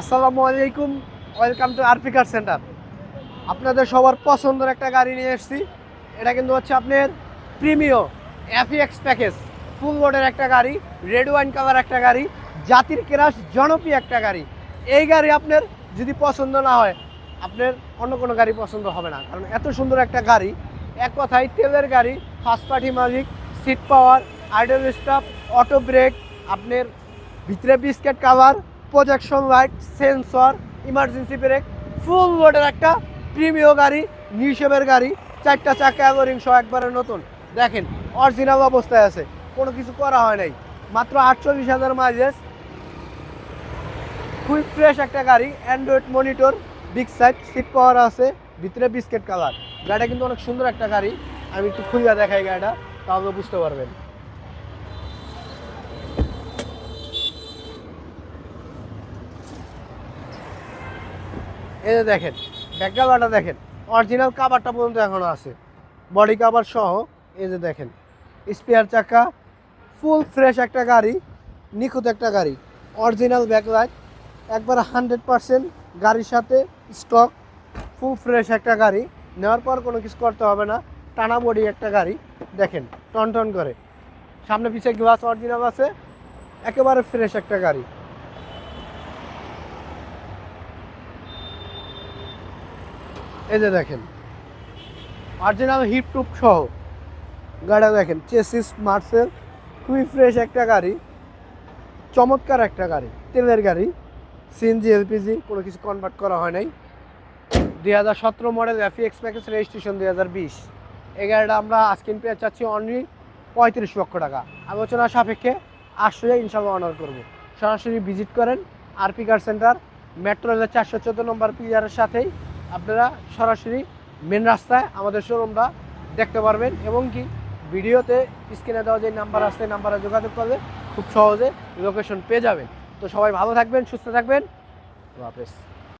আসসালামু আলাইকুম, welcome to RP car center. আপনাদের সবার পছন্দের একটা গাড়ি নিয়ে এসেছি। এটা কিন্তু হচ্ছে আপনার প্রিমিয় এফিএক্স প্যাকেজ, ফুল লোডের একটা গাড়ি, রেড ওয়াইন কালার একটা গাড়ি, জাতির কেরাস জনপ্রিয় একটা গাড়ি। এই গাড়ি আপনার যদি পছন্দ না হয়, আপনার অন্য কোনো গাড়ি পছন্দ হবে না। কারণ এত সুন্দর একটা গাড়ি, এক কথায় তেলের গাড়ি ফার্স্ট পার্টি মালিক seat power idle stuff auto brake আপনার ভিতরে biscuit cover projection light sensor emergency brake full লোডের একটা প্রিমিয় গাড়ি নিউশেপের গাড়ি, চারটা চাকা অ্যালোরিং সহ একবারে নতুন। দেখেন অরিজিনাল অবস্থায় আছে, কোনো কিছু করা হয় নাই। মাত্র আটচল্লিশ হাজার মাইলেজ খুবই ফ্রেশ একটা গাড়ি Android monitor big side seat power আছে, ভিতরে বিস্কেট কালার গাড়িটা কিন্তু অনেক সুন্দর একটা গাড়ি। আমি একটু খুলিয়া দেখাই গাড়িটা, তাহলে বুঝতে পারবেন। এই যে দেখেন ব্যাক কাভারটা দেখেন অরিজিনাল কাভারটা পর্যন্ত এখনও আছে। বডি কাভার সহ, এই যে দেখেন স্পেয়ার চাকা ফুল ফ্রেশ একটা গাড়ি, নিখুঁত একটা গাড়ি অরিজিনাল ব্যাকলাইট একবার হান্ড্রেড পারসেন্ট গাড়ির সাথে স্টক ফুল ফ্রেশ একটা গাড়ি, নেওয়ার পর কোনো কিছু করতে হবে না, টানা বডি একটা গাড়ি, দেখেন টন টন করে। সামনে পিছিয়ে গ্লাস অরিজিনাল আছে, একেবারে ফ্রেশ একটা গাড়ি। এই যে দেখেন। অরিজিনাল হিপ টুপ সহ। গাড়িটা দেখেন চেসিস মার্সেল খুবই ফ্রেশ একটা গাড়ি, চমৎকার একটা গাড়ি, তেলের গাড়ি সিএনজি এলপিজি কোনো কিছু কনভার্ট করা হয় নাই। দুই হাজার সতেরো মডেল এফি এক্সপ্যাকেস রেজিস্ট্রেশন দুই হাজার বিশ। এই গাড়িটা আমরা আজকিন পেয়ে চাচ্ছি অনলি পঁয়ত্রিশ লক্ষ টাকা। আলোচনা সাপেক্ষে আসলে ইনশাল্লাহ অনার করব। সরাসরি ভিজিট করেন আরপি কার সেন্টার মেট্রো রেলের চারশো চোদ্দ নম্বর পিলারের সাথেই। আপনারা সরাসরি মেন রাস্তায় আমাদের শোরুমটা দেখতে পারবেন এবং কি ভিডিওতে স্ক্রিনে দেওয়া যে নাম্বার আসছে নাম্বারে যোগাযোগ করলে খুব সহজে লোকেশন পেয়ে যাবেন। তো সবাই ভালো থাকবেন, সুস্থ থাকবেন। হাফেজ।